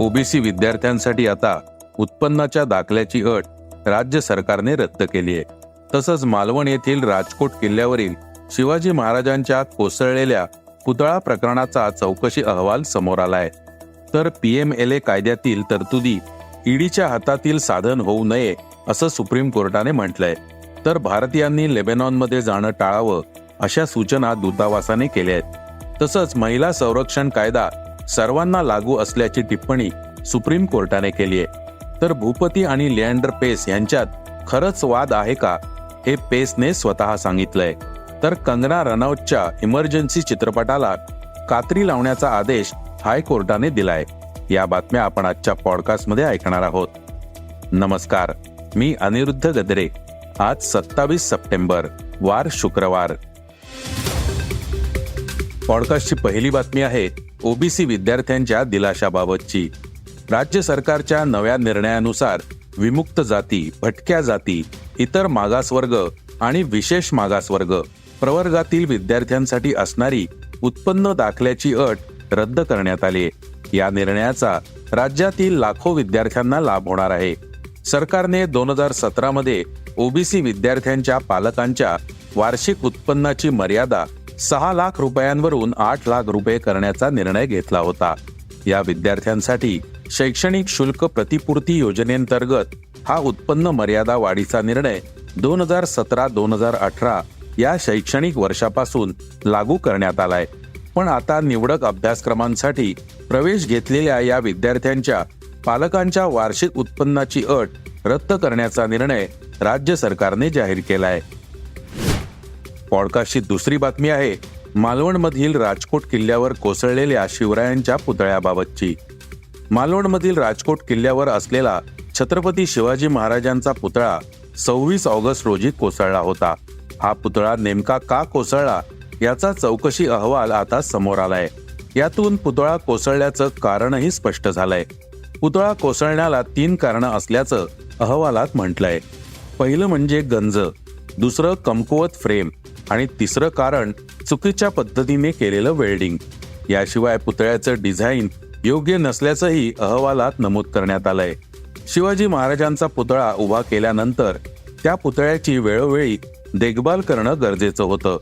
OBC विद्यार्थ्यांसाठी आता उत्पन्नाच्या दाखल्याची अट राज्य सरकारने रद्द केली आहे. तसंच मालवण येथील राजकोट किल्ल्यावरील शिवाजी महाराजांच्या कोसळलेल्या पुतळा प्रकरणाचा चौकशी अहवाल समोर आलाय. तर पी एम एल ए कायद्यातील तरतुदी ईडीच्या हातातील साधन होऊ नये असं सुप्रीम कोर्टाने म्हटलंय. तर भारतीयांनी लेबेनॉनमध्ये जाणं टाळावं अशा सूचना दूतावासाने केल्या आहेत. तसंच महिला संरक्षण कायदा सर्वांना लागू असल्याची टिप्पणी सुप्रीम कोर्टाने केली आहे. तर भूपती आणि लिअँडर पेस यांच्यात खरंच वाद आहे का? हे पेसने स्वतः सांगितलंय. तर कंगना रनौतच्या इमर्जन्सी चित्रपटाला कात्री लावण्याचा आदेश हायकोर्टाने दिलाय. या बातम्या आपण आजच्या पॉडकास्टमध्ये ऐकणार आहोत. नमस्कार मी अनिरुद्ध गद्रे. आज सत्तावीस सप्टेंबर वार शुक्रवार. पॉडकास्टची पहिली बातमी आहे ओबीसी विद्यार्थ्यांच्या दिलाशाबाबतची. राज्य सरकारच्या नव्या निर्णयानुसार विमुक्त जाती भटक्या जाती इतर मागासवर्ग आणि विशेष मागासवर्ग प्रवर्गातील विद्यार्थ्यांसाठी असणारी उत्पन्न दाखल्याची अट रद्द करण्यात आली या निर्णयाचा राज्यातील लाखो विद्यार्थ्यांना लाभ होणार आहे. सरकारने दोन हजार सतरामध्ये ओबीसी विद्यार्थ्यांच्या पालकांच्या वार्षिक उत्पन्नाची मर्यादा सहा लाख रुपयांवरून आठ लाख रुपये करण्याचा निर्णय घेतला होता. या विद्यार्थ्यांसाठी शैक्षणिक शुल्क प्रतिपूर्ती योजनेअंतर्गत हा उत्पन्न मर्यादा वाढीचा निर्णय दोन हजार सतरा दोन हजार अठरा या शैक्षणिक वर्षापासून लागू करण्यात आलाय. पण आता निवडक अभ्यासक्रमांसाठी प्रवेश घेतलेल्या या विद्यार्थ्यांच्या पालकांच्या वार्षिक उत्पन्नाची अट रद्द करण्याचा निर्णय राज्य सरकारने जाहीर केलाय. पॉडकास्टची दुसरी बातमी आहे मालवणमधील राजकोट किल्ल्यावर कोसळलेल्या शिवरायांच्या पुतळ्याबाबतची. मालवणमधील राजकोट किल्ल्यावर असलेला छत्रपती शिवाजी महाराजांचा पुतळा सव्वीस ऑगस्ट रोजी कोसळला होता. हा पुतळा नेमका का कोसळला याचा चौकशी अहवाल आता समोर आलाय. यातून पुतळा कोसळल्याचं कारणही स्पष्ट झालंय. पुतळा कोसळण्याला तीन कारणं असल्याचं अहवालात म्हटलंय. पहिलं म्हणजे गंज दुसरं कमकुवत फ्रेम आणि तिसरं कारण चुकीच्या पद्धतीने केलेलं वेल्डिंग याशिवाय पुतळ्याचं डिझाईन योग्य नसल्याचंही अहवालात नमूद करण्यात आलंय. शिवाजी महाराजांचा पुतळा उभा केल्यानंतर त्या पुतळ्याची वेळोवेळी देखभाल करणं गरजेचं होतं.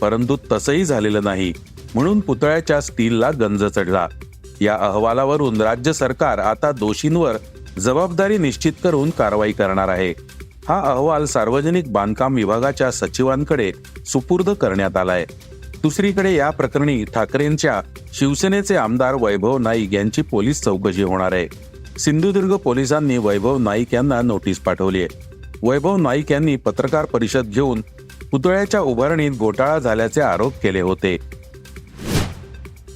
परंतु तसंही झालेलं नाही. म्हणून पुतळ्याच्या स्टीलला गंज चढला. या अहवालावरून राज्य सरकार आता दोषींवर जबाबदारी निश्चित करून कारवाई करणार आहे. हा अहवाल सार्वजनिक बांधकाम विभागाच्या सचिवांकडे सुपूर्द करण्यात आलाय. दुसरीकडे या प्रकरणी ठाकरेंच्या शिवसेनेचे आमदार वैभव नाईक यांची पोलीस चौकशी होणार आहे. सिंधुदुर्ग पोलिसांनी वैभव नाईक यांना नोटीस पाठवली आहे वैभव नाईक यांनी पत्रकार परिषद घेऊन पुतळ्याच्या उभारणीत घोटाळा झाल्याचे आरोप केले होते.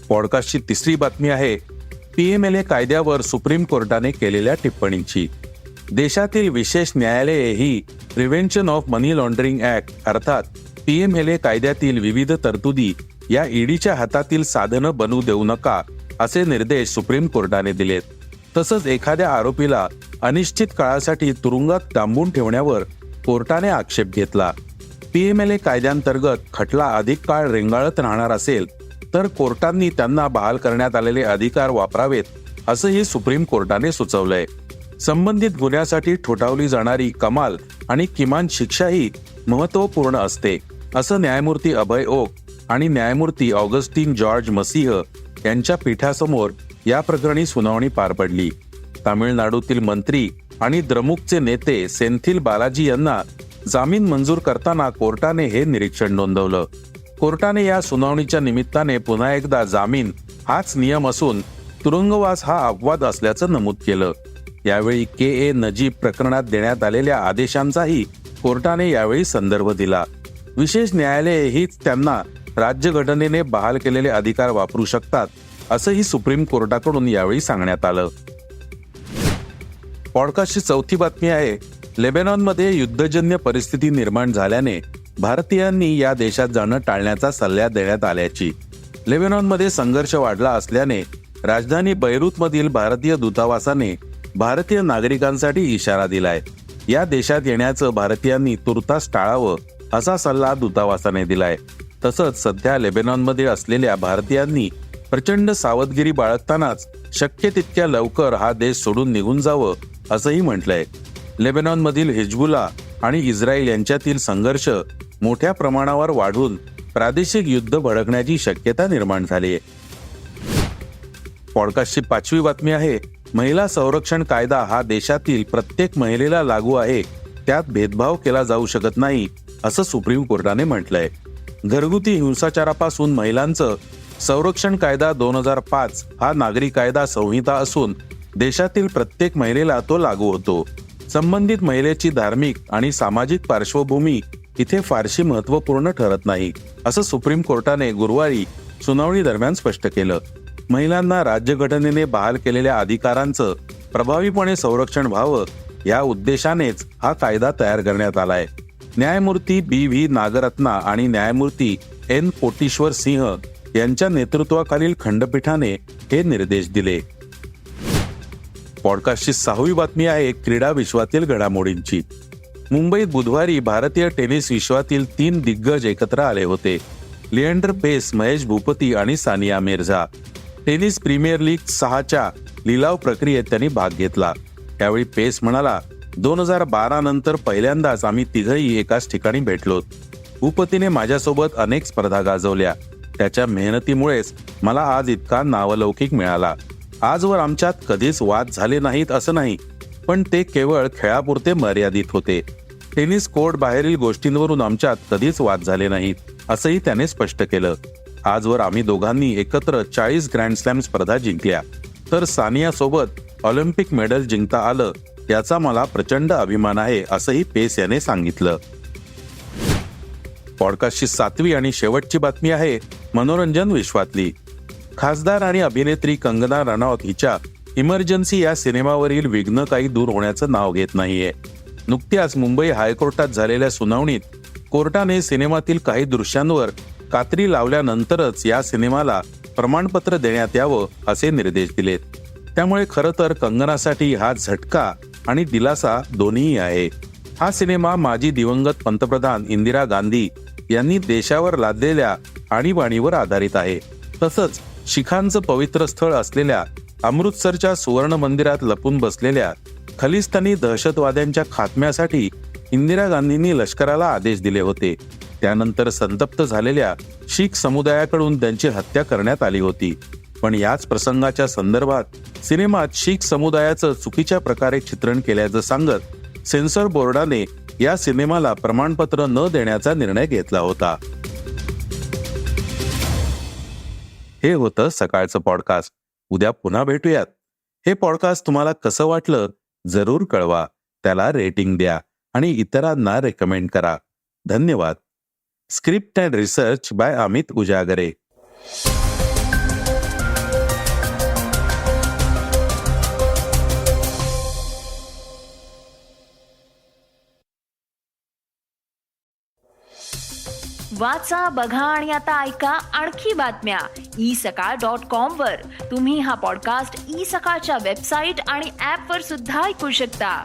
पॉडकास्टची तिसरी बातमी आहे पीएमएलए कायद्यावर सुप्रीम कोर्टाने केलेल्या टिप्पणीची. देशातील विशेष न्यायालयेही prevention of money laundering act अर्थात पीएमएलए कायद्यातील विविध तरतुदी या ईडीच्या हातातील साधनं बनवू देऊ नका असे निर्देश सुप्रीम कोर्टाने दिलेत. तसंच एखाद्या आरोपीला अनिश्चित काळासाठी तुरुंगात डांबून ठेवण्यावर कोर्टाने आक्षेप घेतला. पीएमएलए कायद्यांतर्गत खटला अधिक काळ रेंगाळत राहणार असेल तर कोर्टांनी त्यांना बहाल करण्यात आलेले अधिकार वापरावेत असंही सुप्रीम कोर्टाने सुचवलंय. संबंधित गुन्ह्यासाठी ठोठावली जाणारी कमाल आणि किमान शिक्षाही महत्त्वपूर्ण असते असं न्यायमूर्ती अभय ओक आणि न्यायमूर्ती ऑगस्टिन जॉर्ज मसीह यांच्या पीठासमोर या प्रकरणी सुनावणी पार पडली. तामिळनाडूतील मंत्री आणि द्रमुकचे नेते सेंथिल बालाजी यांना जामीन मंजूर करताना कोर्टाने हे निरीक्षण नोंदवलं. कोर्टाने या सुनावणीच्या निमित्ताने पुन्हा एकदा जामीन हाच नियम असून तुरुंगवास हा अपवाद असल्याचं नमूद केलं. यावेळी के ए नजीब प्रकरणात देण्यात आलेल्या आदेशांचाही कोर्टाने यावेळी संदर्भ दिला. विशेष न्यायालयेहीच त्यांना राज्यघटनेने बहाल केलेले अधिकार वापरू शकतात असंही सुप्रीम कोर्टाकडून यावेळी सांगण्यात आलं. पॉडकास्टची चौथी बातमी आहे लेबेनॉनमध्ये युद्धजन्य परिस्थिती निर्माण झाल्याने भारतीयांनी या देशात जाणं टाळण्याचा सल्ला देण्यात आल्याची. लेबेनॉनमध्ये संघर्ष वाढला असल्याने राजधानी बैरूतमधील भारतीय दूतावासाने भारतीय नागरिकांसाठी इशारा दिलाय. या देशात येण्याचं भारतीयांनी तुर्तास टाळावं असा सल्ला दूतावासाने दिलाय. तसंच सध्या लेबेनॉनमध्ये असलेल्या भारतीयांनी प्रचंड सावधगिरी बाळगतानाच शक्य तितक्या लवकर हा देश सोडून निघून जावं असंही म्हटलंय. लेबेनॉनमधील हिजबुला आणि इस्रायल यांच्यातील संघर्ष मोठ्या प्रमाणावर वाढून प्रादेशिक युद्ध भडकण्याची शक्यता निर्माण झाली आहे पॉडकास्टची पाचवी बातमी आहे महिला संरक्षण कायदा हा देशातील प्रत्येक महिलेला लागू आहे. त्यात भेदभाव केला जाऊ शकत नाही असं सुप्रीम कोर्टाने म्हटलंय. घरगुती हिंसाचारापासून महिलांचं संरक्षण कायदा दोन हजार पाच हा नागरी कायदा संहिता असून देशातील प्रत्येक महिलेला तो लागू होतो. संबंधित महिलेची धार्मिक आणि सामाजिक पार्श्वभूमी इथे फारशी महत्त्वपूर्ण ठरत नाही असं सुप्रीम कोर्टाने गुरुवारी सुनावणी दरम्यान स्पष्ट केलं. महिलांना राज्यघटनेने बहाल केलेल्या अधिकारांचं प्रभावीपणे संरक्षण व्हावं या उद्देशानेच हा कायदा तयार करण्यात आलाय. न्यायमूर्ती बी व्ही नागरत्ना आणि न्यायमूर्ती एन कोटीश्वर सिंह यांच्या नेतृत्वाखालील खंडपीठाने हे निर्देश दिले. पॉडकास्टची सहावी बातमी आहे क्रीडा विश्वातील घडामोडींची. मुंबईत बुधवारी भारतीय टेनिस विश्वातील तीन दिग्गज एकत्र आले होते. लिएंडर पेस महेश भूपती आणि Sania Mirza. Tennis premier league सहाच्या लिलाव प्रक्रियेत त्यांनी भाग घेतला. त्यावेळी पेस म्हणाला दोन हजार बारा नंतर पहिल्यांदाच आम्ही तिघही एकाच ठिकाणी भेटलो. भूपतीने माझ्यासोबत अनेक स्पर्धा गाजवल्या. त्याच्या मेहनतीमुळेच मला आज इतका नावलौकिक मिळाला. आजवर आमच्यात कधीच वाद झाले नाहीत असं नाही पण ते केवळ खेळापुरते मर्यादित होते. टेनिस कोर्ट बाहेरील गोष्टींवरून आमच्यात कधीच वाद झाले नाहीत असंही त्याने स्पष्ट केलं. आजवर आम्ही दोघांनी एकत्र चाळीस ग्रँड स्लॅम स्पर्धा जिंकल्या. तर सानियासोबत ऑलिम्पिक मेडल जिंकता आलं याचा मला प्रचंड अभिमान आहे असंही पेस याने सांगितलं. पॉडकास्टची सातवी आणि शेवटची बातमी आहे मनोरंजन विश्वातली. खासदार आणि अभिनेत्री कंगना रनौत हिच्या इमर्जन्सी या सिनेमावरील विघ्न काही दूर होण्याचं नाव घेत नाहीये. नुकत्याच मुंबई हायकोर्टात झालेल्या सुनावणीत कोर्टाने सिनेमातील काही दृश्यांवर कात्री लावल्यानंतरच या सिनेमाला प्रमाणपत्र देण्यात यावं असे निर्देश दिलेत. त्यामुळे खरं तर कंगनासाठी हा झटका आणि दिलासा दोन्हीही आहे. हा सिनेमा माजी दिवंगत पंतप्रधान इंदिरा गांधी यांनी देशावर लादलेल्या आणीबाणीवर आधारित आहे. तसंच शिखांचं पवित्र स्थळ असलेल्या अमृतसरच्या सुवर्ण मंदिरात लपून बसलेल्या खलिस्तानी दहशतवाद्यांच्या खात्म्यासाठी इंदिरा गांधींनी लष्कराला आदेश दिले होते. त्यानंतर संतप्त झालेल्या शीख समुदायाकडून त्यांची हत्या करण्यात आली होती. पण याच प्रसंगाच्या संदर्भात सिनेमात शीख समुदायाचं चुकीच्या प्रकारे चित्रण केल्याचं सांगत सेन्सर बोर्डाने या सिनेमाला प्रमाणपत्र न देण्याचा निर्णय घेतला होता. हे होतं सकाळचं पॉडकास्ट. उद्या पुन्हा भेटूयात. हे पॉडकास्ट तुम्हाला कसं वाटलं जरूर कळवा. त्याला रेटिंग द्या आणि इतरांना रेकमेंड करा. धन्यवाद. Script and research by Amit Ujagare वाचा बघा आणि आता ऐका आणखी बातम्या. ई सकाळ डॉट कॉम वर. तुम्ही हा पॉडकास्ट ई सकाळच्या वेबसाईट आणि ऍप वर सुद्धा ऐकू शकता.